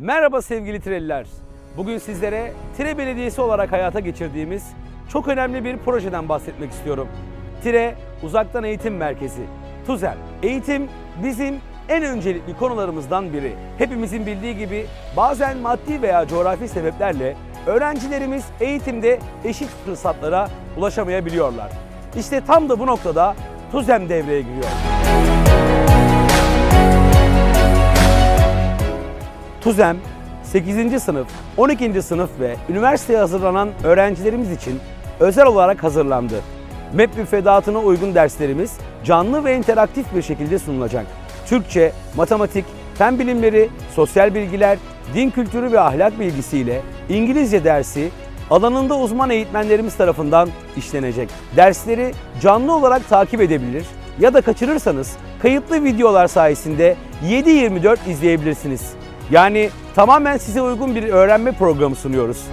Merhaba sevgili Tireliler. Bugün sizlere Tire Belediyesi olarak hayata geçirdiğimiz çok önemli bir projeden bahsetmek istiyorum. Tire Uzaktan Eğitim Merkezi, TUZEM. Eğitim bizim en öncelikli konularımızdan biri. Hepimizin bildiği gibi bazen maddi veya coğrafi sebeplerle öğrencilerimiz eğitimde eşit fırsatlara ulaşamayabiliyorlar. İşte tam da bu noktada TUZEM devreye giriyor. TUZEM 8. sınıf, 12. sınıf ve üniversiteye hazırlanan öğrencilerimiz için özel olarak hazırlandı. MEP müfredatına uygun derslerimiz canlı ve interaktif bir şekilde sunulacak. Türkçe, matematik, fen bilimleri, sosyal bilgiler, din kültürü ve ahlak bilgisiyle İngilizce dersi alanında uzman eğitmenlerimiz tarafından işlenecek. Dersleri canlı olarak takip edebilir ya da kaçırırsanız kayıtlı videolar sayesinde 7-24 izleyebilirsiniz. Yani tamamen size uygun bir öğrenme programı sunuyoruz.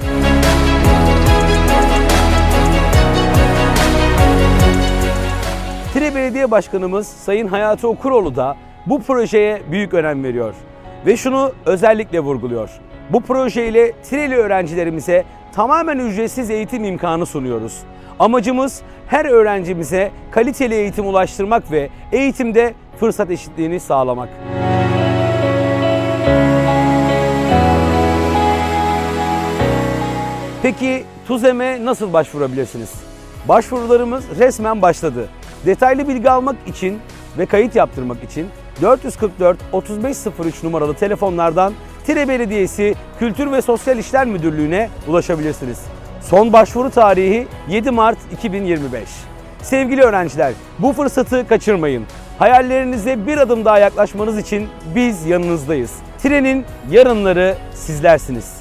Tire Belediye Başkanımız Sayın Hayati Okuroğlu da bu projeye büyük önem veriyor. Ve şunu özellikle vurguluyor. Bu projeyle Tireli öğrencilerimize tamamen ücretsiz eğitim imkanı sunuyoruz. Amacımız her öğrencimize kaliteli eğitim ulaştırmak ve eğitimde fırsat eşitliğini sağlamak. Peki TUZEM'e nasıl başvurabilirsiniz? Başvurularımız resmen başladı. Detaylı bilgi almak için ve kayıt yaptırmak için 444 3503 numaralı telefonlardan Tire Belediyesi Kültür ve Sosyal İşler Müdürlüğü'ne ulaşabilirsiniz. Son başvuru tarihi 7 Mart 2025. Sevgili öğrenciler, bu fırsatı kaçırmayın. Hayallerinize bir adım daha yaklaşmanız için biz yanınızdayız. Trenin yarınları sizlersiniz.